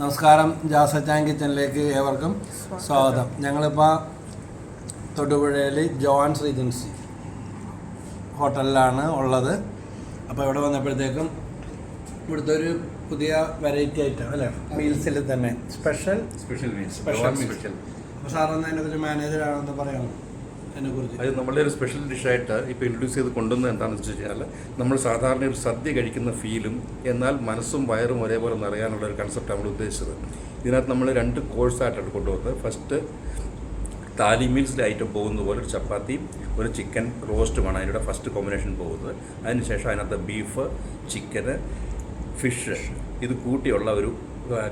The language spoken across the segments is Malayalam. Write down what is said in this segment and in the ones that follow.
നമസ്കാരം. ജാസ ചാൻ കിച്ചണിലേക്ക് ഏവർക്കും സ്വാഗതം. ഞങ്ങളിപ്പോൾ തൊടുപുഴയിൽ ജോൺസ് റീജൻസി ഹോട്ടലിലാണ് ഉള്ളത്. അപ്പോൾ ഇവിടെ വന്നപ്പോഴത്തേക്കും ഇവിടുത്തെ ഒരു പുതിയ വെറൈറ്റി ഐറ്റം അല്ലേ? മീൽസിൽ തന്നെ. Special special meals. സ്പെഷ്യൽ അപ്പോൾ സാറൊന്ന് അതിനകത്തൊരു മാനേജറാണെന്ന് പറയാമോ? അതിനെക്കുറിച്ച് അത് നമ്മളുടെ ഒരു സ്പെഷ്യൽ ഡിഷായിട്ട് ഇപ്പോൾ ഇൻട്രൊഡ്യൂസ് ചെയ്ത് കൊണ്ടുവന്നത് എന്താണെന്ന് വെച്ച് കഴിഞ്ഞാൽ നമ്മൾ സാധാരണ ഒരു സദ്യ കഴിക്കുന്ന ഫീലും എന്നാൽ മനസ്സും വയറും ഒരേപോലെ നിറയാനുള്ള ഒരു കൺസെപ്റ്റ് നമ്മൾ ഉദ്ദേശിച്ചത്. ഇതിനകത്ത് നമ്മൾ രണ്ട് കോഴ്സായിട്ടാണ് കൊണ്ടുവന്നത് ഫസ്റ്റ് താലി മീൽസിലെ ഐറ്റം പോകുന്ന പോലെ ഒരു ചപ്പാത്തി ഒരു ചിക്കൻ റോസ്റ്റുമാണ് അതിന്റെ ഫസ്റ്റ് കോമ്പിനേഷൻ പോകുന്നത്. അതിനുശേഷം അതിനകത്ത് ബീഫ് ചിക്കന് ഫിഷ് ഇത് കൂട്ടിയുള്ള ഒരു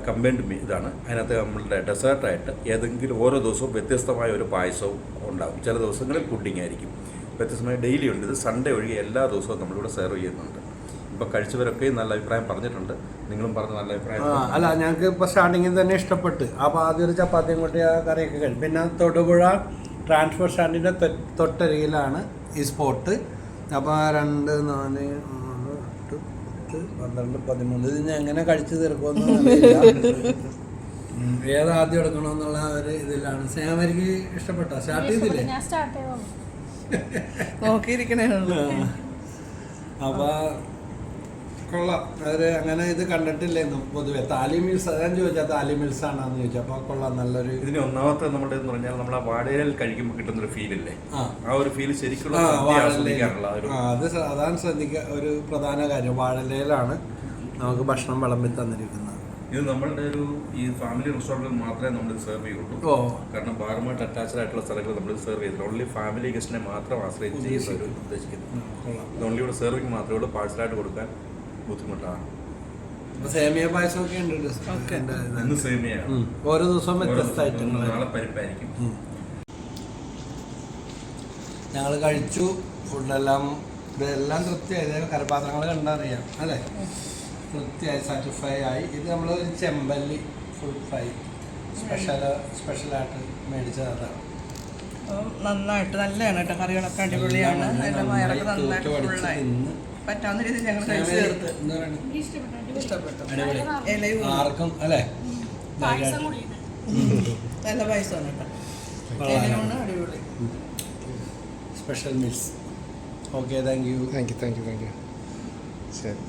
കമ്പൈൻഡ് ഇതാണ്. അതിനകത്ത് നമ്മളുടെ ഡെസേർട്ടായിട്ട് ഏതെങ്കിലും ഓരോ ദിവസവും വ്യത്യസ്തമായ ഒരു പായസവും ഉണ്ടാകും. ചില ദിവസങ്ങളിൽ പുഡിംഗ് ആയിരിക്കും. വ്യത്യസ്തമായ ഡെയിലി ഉണ്ട്. ഇത് സൺഡേ ഒഴികെ എല്ലാ ദിവസവും നമ്മളിവിടെ സെർവ് ചെയ്യുന്നുണ്ട്. ഇപ്പോൾ കഴിച്ചവരൊക്കെ നല്ല അഭിപ്രായം പറഞ്ഞിട്ടുണ്ട്. നിങ്ങളും പറഞ്ഞ നല്ല അഭിപ്രായം അല്ല ഞങ്ങൾക്ക് ഇപ്പോൾ സ്റ്റാർട്ടിങ്ങിൽ തന്നെ ഇഷ്ടപ്പെട്ട്. അപ്പോൾ ആദ്യം ഒരു ചപ്പാത്തിയും കൂട്ടി ആ കറിയൊക്കെ കഴിക്കും പിന്നെ തൊടുപുഴ ട്രാൻസ്പോർട്ട് സ്റ്റാൻഡിന്റെ തൊട്ടരികിലാണ് ഈ സ്പോട്ട് അപ്പോൾ രണ്ട് നാല് പത്ത് പന്ത്രണ്ട് പതിമൂന്ന്. ഇത് ഞാൻ എങ്ങനെ കഴിച്ചു തീർക്കുമെന്ന് ഏതാദ്യം എടുക്കണമെന്നുള്ള ഒരു ഇതിലാണ്. സ്നേഹമരിക്ക് ഇഷ്ടപ്പെട്ടോ? സ്റ്റാർട്ട് ചെയ്തില്ലേ? ഞാൻ സ്റ്റാർട്ട് ചെയ്തോളൂ. നോക്കിയിരിക്കണേ അപ്പൊ കൊള്ളാം. അവർ അങ്ങനെ ഇത് കണ്ടിട്ടില്ലായിരുന്നു പൊതുവെ. താലി മിൽസ് അതാണ് ചോദിച്ചാൽ താലി മിൽസ് ആണെന്ന് ചോദിച്ചു. അപ്പോൾ കൊള്ളാം നല്ലൊരു ഇതിന് ഒന്നാമത്തെ നമ്മുടെ എന്ന് പറഞ്ഞാൽ നമ്മൾ ആ കഴിക്കുമ്പോൾ കിട്ടുന്ന ഒരു ഫീൽ ഇല്ലേ? ആ. ഒരു ഫീൽ ശരിക്കും അത് അതാണ് ശ്രദ്ധിക്കുക ഒരു പ്രധാന കാര്യം. വാഴലയിലാണ് നമുക്ക് ഭക്ഷണം വിളമ്പി തന്നിരിക്കുന്നത്. ഇത് നമ്മളുടെ ഒരു ഈ ഫാമിലി റെസ്റ്റോറന്റിൽ മാത്രമേ നമ്മൾ സെർവ് ചെയ്യുള്ളൂ. കാരണം ബാറുമായിട്ട് അറ്റാച്ച്ഡ് ആയിട്ടുള്ള സ്ഥലങ്ങൾ നമ്മൾ സെർവ് ചെയ്തില്ല. ഓൺലി ഫാമിലി ഗസ്റ്റിനെ മാത്രം ആശ്രയിച്ച് ചെയ്യുന്ന ഒരു ഉദ്ദേശിക്കുന്നത് ഇത് ഓൺലി ഇവിടെ സെർവിങ് മാത്രമേ ഉള്ളൂ. പാഴ്സലായിട്ട് കൊടുക്കാൻ ബുദ്ധിമുട്ടാണ്. സേമിയ പായസമൊക്കെ ഉണ്ട് സേമിയാണ് ഓരോ ദിവസവും നാളെ പരിപ്പായിരിക്കും. ഞങ്ങൾ കഴിച്ചു. ഫുഡെല്ലാം ഇതെല്ലാം തൃപ്തിയായി. കരപാത്രങ്ങൾ കണ്ടറിയാം. അല്ലേ? തൃപ്തിയായി സാറ്റിസ്ഫൈ ആയി. ഇത് നമ്മൾ ഒരു ചെമ്പല്ലി ഫുൾ ഫ്രൈ സ്പെഷ്യൽ സ്പെഷ്യലായിട്ട് മേടിച്ചതാണ്. നന്നായിട്ട് നല്ലതാണ് കേട്ടോ. കറികളൊക്കെ അടിപൊളിയാണ്. നന്നായിട്ട് പറ്റാവുന്ന രീതിയിൽ ഞങ്ങൾ കഴിച്ചു. അടിപൊളി. ഇലയും ആർക്കും അല്ലേ? നല്ല പായസമാണ് കേട്ടോ. അടിപൊളി. Special meals okay thank you thank you thank you thank you ശരി.